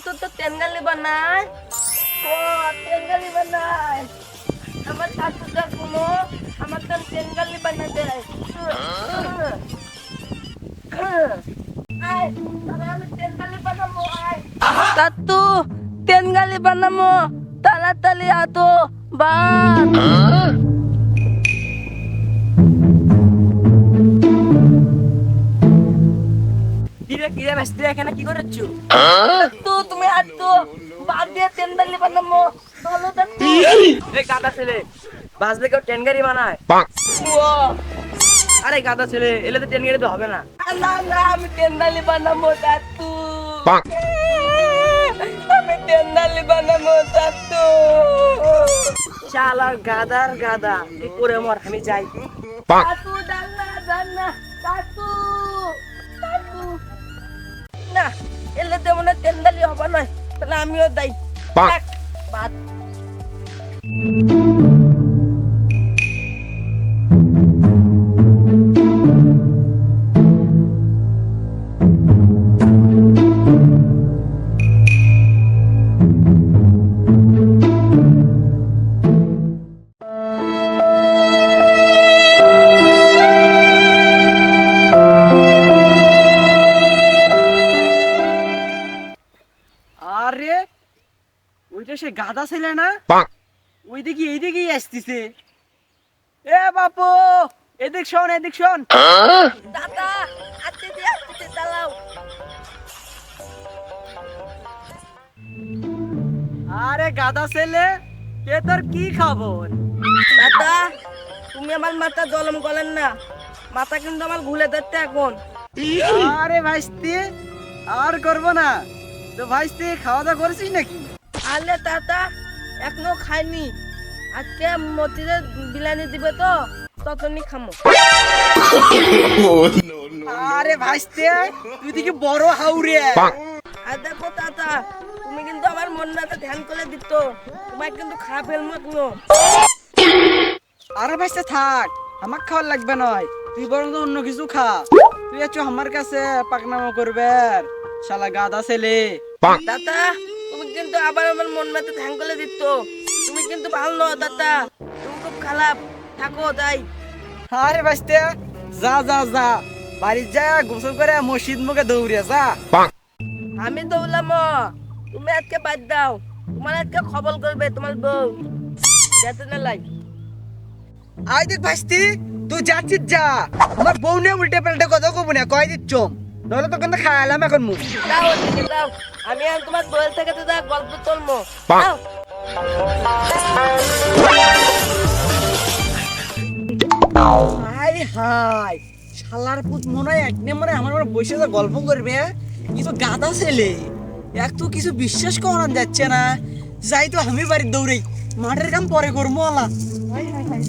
তেঙ্গালি বানায় ও তেঙ্গালি বানায় আমার শাশুড়া কোনো আমার তো তেঙ্গালি বানায় দেয় আয়, তাহলে আমি তেঙ্গালি বানাবো, আয়। তাতু তেঙ্গালি বানাবো তাড়াতাড়ি আতো বাদ কিরে মিস্ত্রি এখানে কি করছ? তো তুমি আর তো বাদ দিয়ে ভালো থাকতো এই গাদা ছেলে বাজলে কেউ টেন গাড়ি বানায়? আরে গাদা ছেলে এলে তো টেন গাড়ি তো হবে না। না না আমি তেন্দালি বানাবো দাতু আমি তেন্দালি বানাবো দাতু শালা গাদার গাদা করে মর আমি যাই। দান্না দাতু দাতু না এলে দেবো না তেন্দালি হবে নয়। তাহলে আমিও দাই থাক, বাদ। সে গাদা ছেলে না? ওই দিকে এই দিকেই আসতেছে। এ বাপু এদিক শোন এদিক শোন। দাদা আতে দিয়ে আতে চালাও আরে গাদা ছেলে কে তোর কি খবর? দাদা তুমি আমার মাথা জলম করেন না। মাথা কিন্তু আমার ঘুলে যাচ্ছে এখন। আরে ভাইস্তি আর করব না। তো ভাইস্তি খাওয়া দাওয়া করেছিস নাকি? আলে তাতা এখনও খাইনি। আজকে মতিরে বিলানি দিবে তো ততনি খামো। আরে ভাইস্তি তুই দিকে বড় হাউরে। আর দেখো দাদা তুমি কিন্তু আমার মন মাথা ধ্যান করে দিত তোমার কিন্তু খা ফেলব এখনও আরে ভাইস্তি থাক আমার খাওয়ার লাগবে নয় তুই বরং তো অন্য কিছু খা। তুই আছো আমার কাছে পাকনামো করবে শালা গাদা ছেলে। দাদা কিন্তু আবার আমার মন মাথা ধ্যান করে দিত। তুমি কিন্তু ভালো নয় দাদা। তুমি খুব খারাপ। থাকো তাই আরে ভাইস্তি যা যা যা। বাড়ি যা গোসল করে মসজিদ মুখে দৌড়ে যা। আমি দৌলাম তুমি আজকে বাদ দাও। তোমার আজকে খবর করবে তোমার বউ। যাতে না লাই। আই দেখ ভাইস্তি তুই যাচ্ছিস যা। আমার বউ নিয়ে উল্টে পাল্টে কথা কব না কয় দিচ্ছ? নইলে তো কিন্তু খাইলাম এখন মুখ দাও ওদিকে দাও আমি তোমার থেকে তো দাও গল্প দাও হাই হাই। শালার পুত মনে হয় এক নম্বরে আমার মনে বসে যা গল্প করবে কিছু গাদা ছেলে। এক তো কিছু বিশ্বাস করানো যাচ্ছে না। যাই তো আমি বাড়ির দৌড়াই। মাঠের কাম পরে করব আলা হাই হাই হাই